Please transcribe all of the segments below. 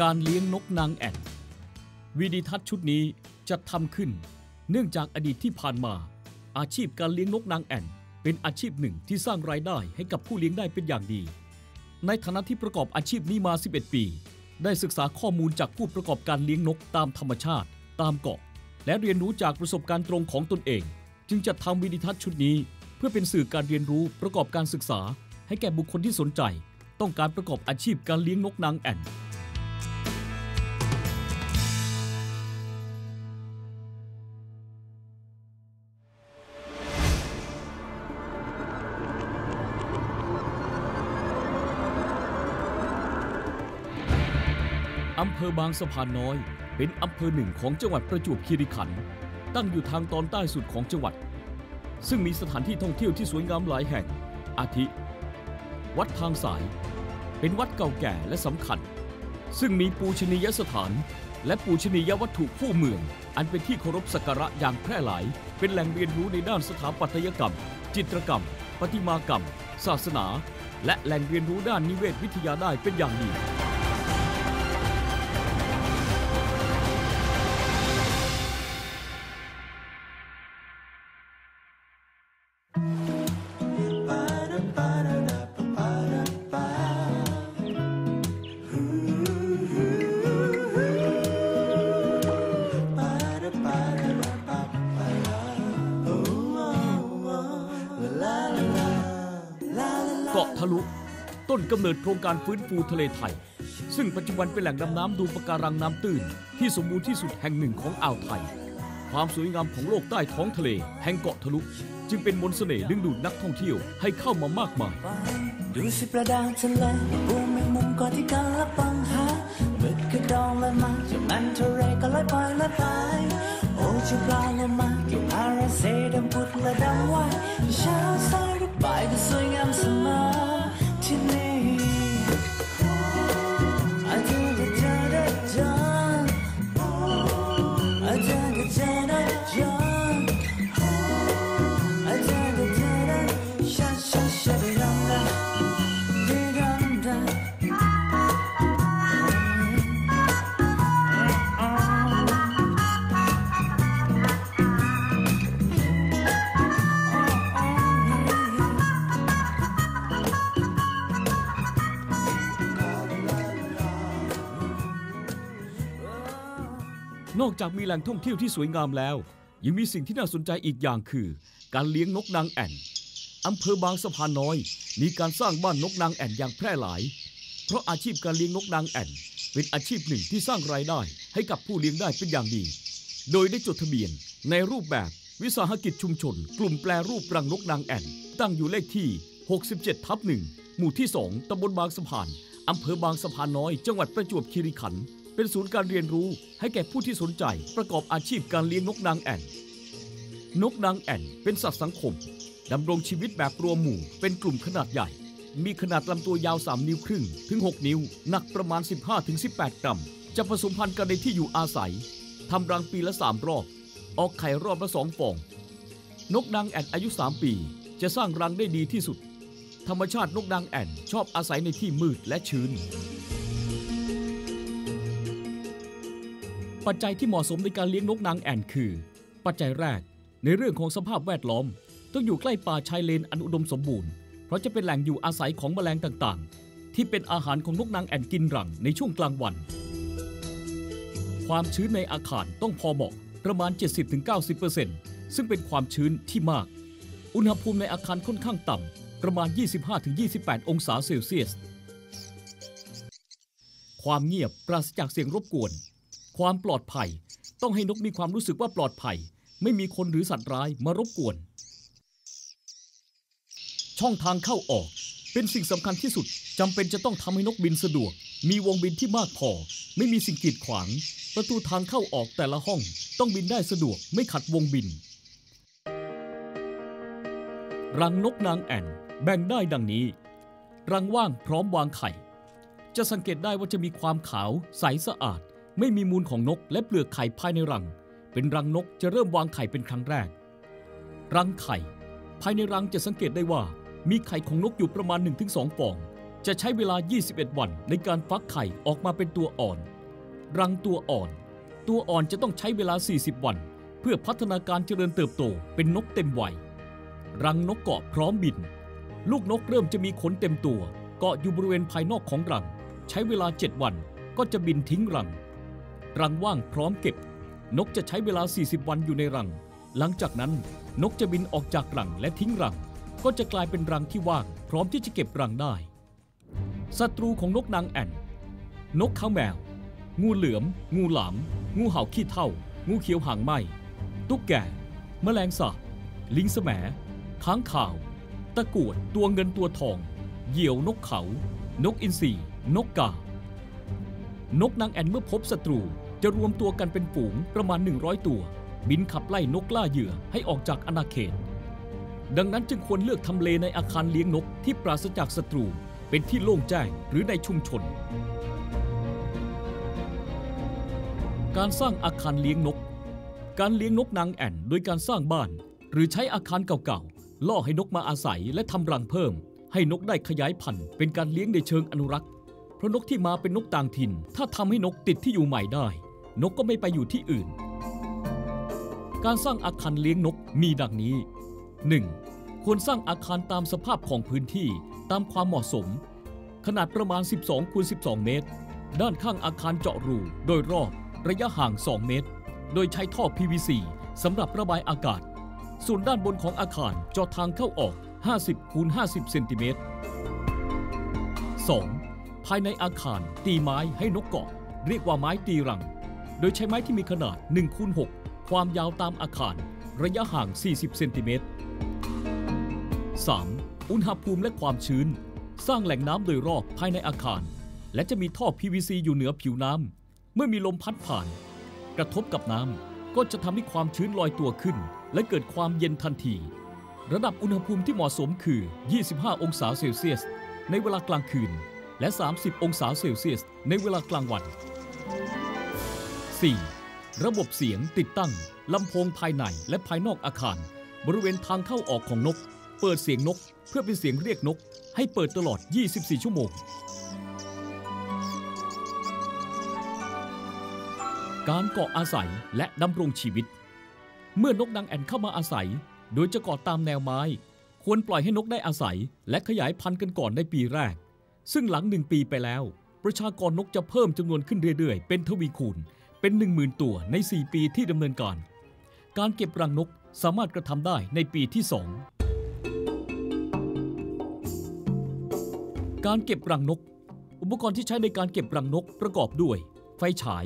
การเลี้ยงนกนางแอ่นวิดีทัศน์ชุดนี้จะทำขึ้น เนื่องจากอดีตที่ผ่านมา อาชีพการเลี้ยงนกนางแอ่น เป็นอาชีพหนึ่งที่สร้างรายได้ให้กับผู้เลี้ยงได้เป็นอย่างดี ในฐานะที่ประกอบอาชีพนี้มา 11 ปี ได้ศึกษาข้อมูลจากผู้ประกอบการเลี้ยงนกตามธรรมชาติ ตามเกาะ และเรียนรู้จากประสบการณ์ตรงของตนเอง จึงจัดทำวิดีทัศน์ชุดนี้ เพื่อเป็นสื่อการเรียนรู้ประกอบการศึกษา ให้แก่บุคคลที่สนใจ ต้องการประกอบอาชีพการเลี้ยงนกนางแอ่น อำเภอบางสะพานน้อย เป็นอำเภอหนึ่งของจังหวัดประจวบคีรีขันธ์ตั้งอยู่ทางตอนใต้สุดของจังหวัด ซึ่งมีสถานที่ท่องเที่ยวที่สวยงามหลายแห่ง อาทิ วัดทางสาย เป็นวัดเก่าแก่และสำคัญ ซึ่งมีปูชนียสถาน และปูชนียวัตถุคู่เมือง อันเป็นที่เคารพสักการะอย่างแพร่หลาย เป็นแหล่งเรียนรู้ในด้านสถาปัตยกรรม จิตรกรรม ประติมากรรม ศาสนา และแหล่งเรียนรู้ด้านนิเวศวิทยาได้เป็นอย่างดี ทะลุ ต้นกำเนิดโครงการฟื้นฟูทะเลไทย ซึ่งปัจจุบันเป็นแหล่งดำน้ำดูปะการังน้ำตื้น ที่สมบูรณ์ที่สุดแห่งหนึ่งของอ่าวไทย ความสวยงามของโลกใต้ท้องทะเล แห่งเกาะทะลุ จึงเป็นมนต์เสน่ห์ดึงดูดนักท่องเที่ยวให้เข้ามามากมาย ดูสิประดาทะเลปูแมงมุมก่อนที่กันละปังหาหมึกกระดองและมาจากนั้นทะเลก็ลอยไปลอยไปโอ้เจ้าปลาละมาเกี่ยวพาราเซดำพุดและดำว่ายเช้าสายหรือบ่ายก็สวยงามเสมอ นอกจากมีแหล่งท่องเที่ยวที่สวยงามแล้ว ยังมีสิ่งที่น่าสนใจอีกอย่างคือ การเลี้ยงนกนางแอ่นอำเภอบางสะพานน้อย มีการสร้างบ้านนกนางแอ่นอย่างแพร่หลาย เพราะอาชีพการเลี้ยงนกนางแอ่น เป็นอาชีพหนึ่งที่สร้างรายได้ให้กับผู้เลี้ยงได้เป็นอย่างดี โดยได้จดทะเบียนในรูปแบบวิสาหกิจชุมชน กลุ่มแปรรูปรังนกนางแอ่น ตั้งอยู่เลขที่ 67 ทับหนึ่งหมู่ที่ 2ตำบลบางสะพานอำเภอบางสะพานน้อย จังหวัดประจวบคีรีขันธ์ เป็นศูนย์การเรียนรู้ให้แก่ผู้ที่สนใจประกอบอาชีพการเลี้ยงนกนางแอ่น นกนางแอ่นเป็นสัตว์สังคมดำรงชีวิตแบบรวมหมู่เป็นกลุ่มขนาดใหญ่ มีขนาดลำตัวยาว 3 นิ้วครึ่ง ถึง 6 นิ้ว หนักประมาณ 15-18 กรัม จะผสมพันธุ์กันในที่อยู่อาศัยทำรังปีละ 3 รอบ ออกไข่รอบละ2ฟอง นกนางแอ่นอายุ 3 ปี จะสร้างรังได้ดีที่สุด ธรรมชาตินกนางแอ่นชอบอาศัยในที่มืดและชื้น ปัจจัยที่เหมาะสมในการเลี้ยงนกนางแอ่นคือ ปัจจัยแรก ในเรื่องของสภาพแวดล้อม ต้องอยู่ใกล้ป่าชายเลนอันอุดมสมบูรณ์ เพราะจะเป็นแหล่งอยู่อาศัยของแมลงต่างๆ ที่เป็นอาหารของนกนางแอ่นกินรังในช่วงกลางวัน ความชื้นในอาคารต้องพอเหมาะประมาณ 70-90%ซึ่งเป็นความชื้นที่มาก อุณหภูมิในอาคารค่อนข้างต่ำประมาณ 25-28 องศาเซลเซียส ความเงียบปราศจากเสียงรบกวน ความปลอดภัย ต้องให้นกมีความรู้สึกว่าปลอดภัย ไม่มีคนหรือสัตว์ร้ายมารบกวน ช่องทางเข้าออก เป็นสิ่งสำคัญที่สุดจำเป็นจะต้องทำให้นกบินสะดวก มีวงบินที่มากพอ ไม่มีสิ่งกีดขวาง ประตูทางเข้าออกแต่ละห้อง ต้องบินได้สะดวก ไม่ขัดวงบิน รังนกนางแอ่น แบ่งได้ดังนี้ รังว่างพร้อมวางไข่ จะสังเกตได้ว่าจะมีความขาวใสสะอาด ไม่มีมูลของนกและเปลือกไข่ภายในรัง เป็นรังนกจะเริ่มวางไข่เป็นครั้งแรก รังไข่ ภายในรังจะสังเกตได้ว่า มีไข่ของนกอยู่ประมาณ 1-2 ฟอง จะใช้เวลา 21 วันในการฟักไข่ออกมาเป็นตัวอ่อน รังตัวอ่อน ตัวอ่อนจะต้องใช้เวลา 40 วัน เพื่อพัฒนาการเจริญเติบโตเป็นนกเต็มวัย รังนกเกาะพร้อมบิน ลูกนกเริ่มจะมีขนเต็มตัว เกาะอยู่บริเวณภายนอกของรัง ใช้เวลา 7 วันก็จะบินทิ้งรัง รังว่างพร้อมเก็บ นกจะใช้เวลา 40 วันอยู่ในรัง หลังจากนั้นนกจะบินออกจากรังและทิ้งรัง ก็จะกลายเป็นรังที่ว่าง พร้อมที่จะเก็บรังได้ ศัตรูของนกนางแอ่น นกข้าวแมว งูเหลือม งูหลาม งูเห่าขี้เท่า งูเขียวหางไหมตุ๊กแก แมลงสาบ ลิงแสมค้างข่าว ตะกรวด ตัวเงินตัวทอง เหยี่ยวนกเขา นกอินทรีนกกา นกนางแอ่นเมื่อพบศัตรู จะรวมตัวกันเป็นฝูงประมาณ 100 ตัว บินขับไล่นกล่าเหยื่อให้ออกจากอาณาเขต ดังนั้นจึงควรเลือกทำเลในอาคารเลี้ยงนกที่ปราศจากศัตรู เป็นที่โล่งแจ้งหรือในชุมชน การสร้างอาคารเลี้ยงนก การเลี้ยงนกนางแอ่นโดยการสร้างบ้าน หรือใช้อาคารเก่าๆล่อให้นกมาอาศัยและทำรังเพิ่ม ให้นกได้ขยายพันธุ์เป็นการเลี้ยงในเชิงอนุรักษ์เพราะนกที่มาเป็นนกต่างถิ่น ถ้าทำให้นกติดที่อยู่ใหม่ได้ นกก็ไม่ไปอยู่ที่อื่น การสร้างอาคารเลี้ยงนกมีดังนี้ 1. ควรสร้างอาคารตามสภาพของพื้นที่ตามความเหมาะสม ขนาดประมาณ 12คูณ12 เมตร ด้านข้างอาคารเจาะรูโดยรอบระยะห่าง 2 เมตร โดยใช้ท่อ PVC สำหรับระบายอากาศ ส่วนด้านบนของอาคารเจาะทางเข้าออก 50คูณ50 เซนติเมตร 2. ภายในอาคารตีไม้ให้นกเกาะ เรียกว่าไม้ตีรัง โดยใช้ไม้ที่มีขนาด1คูณ6ความยาวตามอาคาร ระยะห่าง 40 เซนติเมตร 3. อุณหภูมิและความชื้น สร้างแหล่งน้ำโดยรอบภายในอาคาร และจะมีท่อ PVC อยู่เหนือผิวน้ำ เมื่อมีลมพัดผ่าน กระทบกับน้ำก็จะทำให้ความชื้นลอยตัวขึ้น และเกิดความเย็นทันที ระดับอุณหภูมิที่เหมาะสมคือ 25 องศาเซลเซียส ในเวลากลางคืน และ 30 องศาเซลเซียส ในเวลากลางวัน 4. ระบบเสียงติดตั้ง ลำโพงภายในและภายนอกอาคาร บริเวณทางเข้าออกของนก เปิดเสียงนก เพื่อเป็นเสียงเรียกนก ให้เปิดตลอด 24 ชั่วโมง การเกาะอาศัยและดำรงชีวิต เมื่อนกนางแอ่นเข้ามาอาศัย โดยจะเกาะตามแนวไม้ ควรปล่อยให้นกได้อาศัย และขยายพันธุ์กันก่อนในปีแรก ซึ่งหลังหนึ่งปีไปแล้ว ประชากรนกจะเพิ่มจำนวนขึ้นเรื่อยๆ เป็นทวีคูณ เป็น 10,000 ตัวใน 4 ปีที่ดำเนินการ การเก็บรังนกสามารถกระทำได้ในปีที่ 2 การเก็บรังนก อุปกรณ์ที่ใช้ในการเก็บรังนกประกอบด้วย ไฟฉาย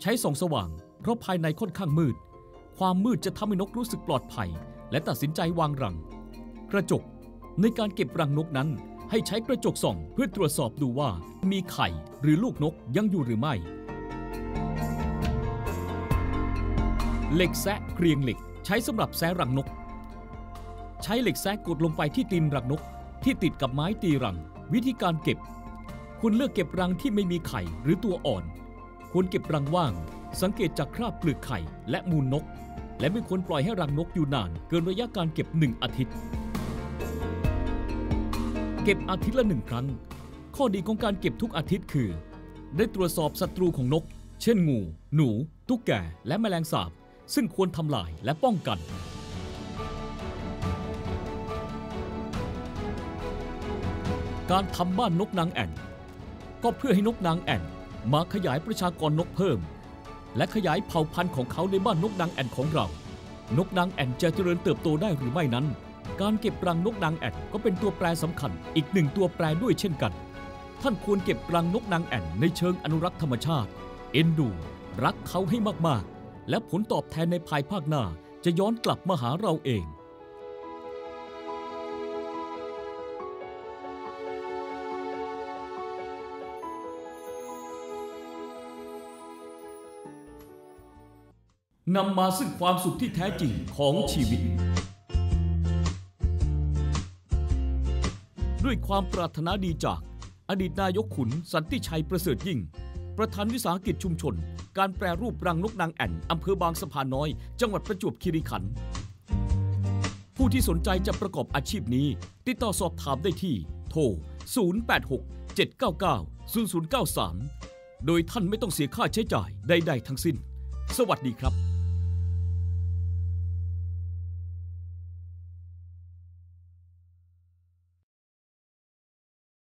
ใช้ส่องสว่าง เพราะภายในค่อนข้างมืด ความมืดจะทำให้นกรู้สึกปลอดภัย และตัดสินใจวางรัง กระจก ในการเก็บรังนกนั้น ให้ใช้กระจกส่อง เพื่อตรวจสอบดูว่ามีไข่หรือลูกนกยังอยู่หรือไม่ เหล็กแซะเกรียงเหล็ก ใช้สำหรับแซะรังนก ใช้เหล็กแซะกดลงไปที่ตีนรังนก ที่ติดกับไม้ตีรัง วิธีการเก็บ คุณเลือกเก็บรังที่ไม่มีไข่หรือตัวอ่อน ควรเก็บรังว่าง สังเกตจากคราบเปลือกไข่และมูลนก และไม่ควรปล่อยให้รังนกอยู่นาน เกินระยะการเก็บหนึ่งอาทิตย์ เก็บอาทิตย์ละหนึ่งครั้ง ข้อดีของการเก็บทุกอาทิตย์คือ ได้ตรวจสอบศัตรูของนก เช่นงู หนู ตุ๊กแกและแมลงสาบ ซึ่งควรทำลายและป้องกัน การทำบ้านนกนางแอ่น ก็เพื่อให้นกนางแอ่นมาขยายประชากรนกเพิ่ม และขยายเผ่าพันธุ์ของเขาในบ้านนกนางแอ่นของเรา นกนางแอ่นจะเจริญเติบโตได้หรือไม่นั้น การเก็บรังนกนางแอ่นก็เป็นตัวแปรสำคัญ อีกหนึ่งตัวแปรด้วยเช่นกัน ท่านควรเก็บรังนกนางแอ่นในเชิงอนุรักษ์ธรรมชาติ เอ็นดู รักเขาให้มากๆ และผลตอบแทนในภายภาคหน้าจะย้อนกลับมาหาเราเองนำมาซึ่งความสุขที่แท้จริงของชีวิต ด้วยความปรารถนาดีจาก อดีตนายกขุนสันติชัยประเสริฐยิ่ง ประธานวิสาหกิจชุมชน การแปรรูปรังนกนางแอ่นอำเภอบางสะพานน้อย จังหวัดประจวบคีรีขันธ์ผู้ที่สนใจจะประกอบอาชีพนี้ ติดต่อสอบถามได้ที่ โทร 086 799 0093 โดยท่านไม่ต้องเสียค่าใช้จ่ายใดๆทั้งสิ้น สวัสดีครับ